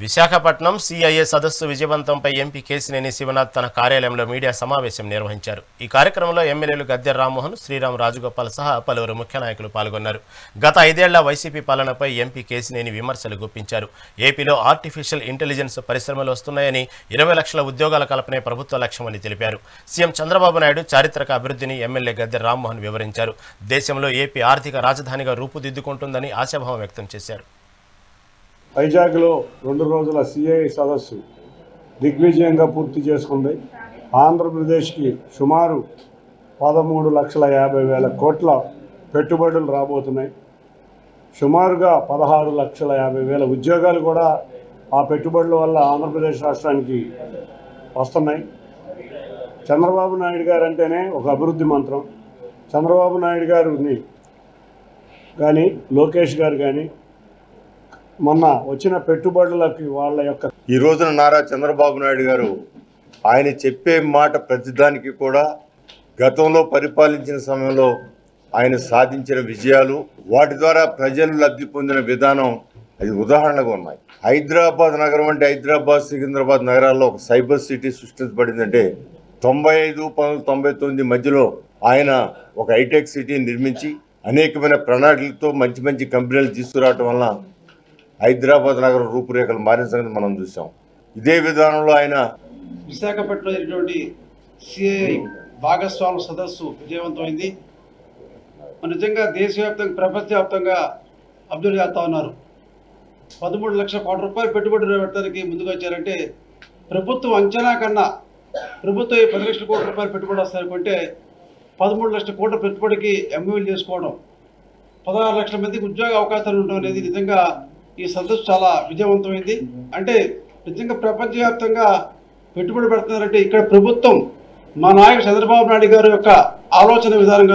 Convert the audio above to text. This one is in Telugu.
విశాఖపట్నం సిఐఏ సదస్సు విజయవంతంపై ఎంపీ కేసినేని శివనాథ్ తన కార్యాలయంలో మీడియా సమావేశం నిర్వహించారు. ఈ కార్యక్రమంలో ఎమ్మెల్యేలు గద్దె రామ్మోహన్ శ్రీరామ్ రాజగోపాల్ సహా పలువురు ముఖ్య నాయకులు పాల్గొన్నారు. గత ఐదేళ్ళ వైసీపీ పాలనపై ఎంపీ కేసినేని విమర్శలు గుప్పించారు. ఏపీలో ఆర్టిఫిషియల్ ఇంటెలిజెన్స్ పరిశ్రమలు వస్తున్నాయని ఇరవై లక్షల ఉద్యోగాల కల్పనే ప్రభుత్వ లక్ష్యమని తెలిపారు. సీఎం చంద్రబాబు నాయుడు చారిత్రక అభివృద్ధిని ఎమ్మెల్యే గద్దె రామ్మోహన్ వివరించారు. దేశంలో ఏపీ ఆర్థిక రాజధానిగా రూపుదిద్దుకుంటుందని ఆశాభావం వ్యక్తం చేశారు. వైజాగ్లో రెండు రోజుల సిఐ సదస్సు దిగ్విజయంగా పూర్తి చేసుకుంది. ఆంధ్రప్రదేశ్కి సుమారు పదమూడు లక్షల యాభై వేల కోట్ల పెట్టుబడులు రాబోతున్నాయి. సుమారుగా పదహారు లక్షల యాభై వేల ఉద్యోగాలు కూడా ఆ పెట్టుబడుల వల్ల ఆంధ్రప్రదేశ్ రాష్ట్రానికి వస్తున్నాయి. చంద్రబాబు నాయుడు గారు అంటేనే ఒక అభివృద్ధి మంత్రం. చంద్రబాబు నాయుడు గారిని కానీ లోకేష్ గారు కానీ మొన్న వచ్చిన పెట్టుబడులకి వాళ్ళ యొక్క ఈ రోజున నారా చంద్రబాబు నాయుడు గారు ఆయన చెప్పే మాట ప్రతిదానికి కూడా గతంలో పరిపాలించిన సమయంలో ఆయన సాధించిన విజయాలు వాటి ద్వారా ప్రజలు లబ్ధి పొందిన విధానం అది ఉదాహరణగా ఉన్నాయి. హైదరాబాద్ నగరం అంటే హైదరాబాద్ సికింద్రాబాద్ నగరాల్లో ఒక సైబర్ సిటీ సృష్టించబడిందంటే తొంభై ఐదు పంతొమ్మిది తొంభై తొమ్మిది మధ్యలో ఆయన ఒక హైటెక్ సిటీని నిర్మించి అనేకమైన ప్రణాళికలతో మంచి మంచి కంపెనీలు తీసుకురావటం వల్ల హైదరాబాద్ నగరం రూపురేఖలు మారిన సంగతి మనం చూసాం ఇదే విధానంలో ఆయన విశాఖపట్నంలో జరిగినటువంటి సిఐ భాగస్వామ్య సదస్సు విజయవంతమైంది. నిజంగా దేశవ్యాప్తంగా ప్రపంచవ్యాప్తంగా అభివృద్ధి చేస్తా ఉన్నారు. పదమూడు లక్షల కోట్ల రూపాయలు పెట్టుబడి పెట్టడానికి ముందుకు వచ్చారంటే ప్రభుత్వం అంచనా కన్నా ప్రభుత్వం ఈ పది లక్షల కోట్ల రూపాయలు పెట్టుబడి వస్తారనుకుంటే పదమూడు లక్షల కోట్ల పెట్టుబడికి ఎంఓలు చేసుకోవడం పదహారు లక్షల మందికి ఉద్యోగ అవకాశాలు ఉండడం అనేది నిజంగా ఈ సదస్సు చాలా విజయవంతమైంది. అంటే నిజంగా ప్రపంచవ్యాప్తంగా పెట్టుబడి పెడుతున్నారంటే ఇక్కడ ప్రభుత్వం మా నాయకుడు చంద్రబాబు నాయుడు గారి యొక్క ఆలోచన విధానం